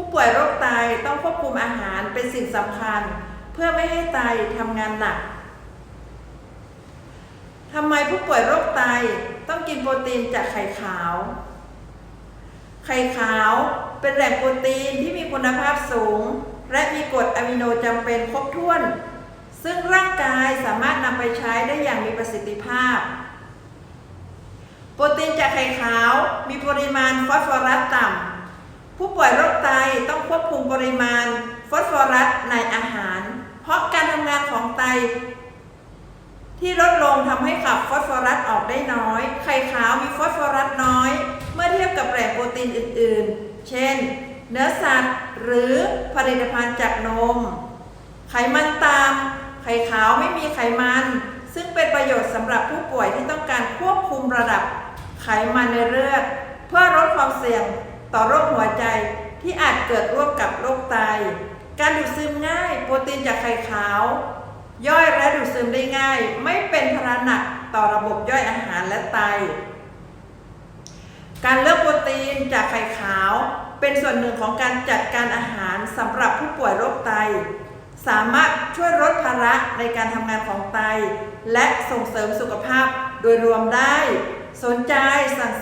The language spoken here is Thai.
ผู้ป่วยโรคไตต้องควบคุมอาหารเป็นสิ่งสำคัญ เพื่อไม่ให้ไตทำงานหนักทำไมผู้ป่วยโรคไตต้องกินโปรตีนจากไข่ขาว ไข่ขาวเป็นแหล่งโปรตีนที่มีคุณภาพสูง และมีกรดอะมิโนจำเป็นครบถ้วน ซึ่งร่างกายสามารถนำไปใช้ได้อย่างมีประสิทธิภาพ โปรตีนจากไข่ขาวมีปริมาณฟอสฟอรัสต่ำ ผู้ป่วยโรคไตต้อง ควบคุมปริมาณ ฟอสฟอรัสในอาหาร เพราะการทำงานของไต ที่ลดลงทำให้ขับฟอสฟอรัสออกได้น้อย ไข่ขาวมีฟอสฟอรัสน้อย เมื่อเทียบกับแหล่งโปรตีนอื่น ๆ เช่น เนื้อสัตว์ หรือผลิตภัณฑ์จากนม ไขมันตาม ไข่ขาวไม่มีไขมัน ซึ่งเป็นประโยชน์สำหรับผู้ป่วยที่ต้องการควบคุมระดับไขมันในเลือด เพื่อลดความเสี่ยงต่อโรคหัวใจ ที่อาจเกิดร่วมกับโรคไต การดูดซึมง่าย โปรตีนจากไข่ขาว ย่อยและดูดซึมได้ง่าย ไม่เป็นภาระหนักต่อระบบย่อยอาหารและไต การเลือกโปรตีนจากไข่ขาว เป็นส่วนหนึ่งของการจัดการอาหารสำหรับผู้ป่วยโรคไต สามารถช่วยลดภาระในการทำงานของไต และส่งเสริมสุขภาพโดยรวมได้ สนใจสั่ง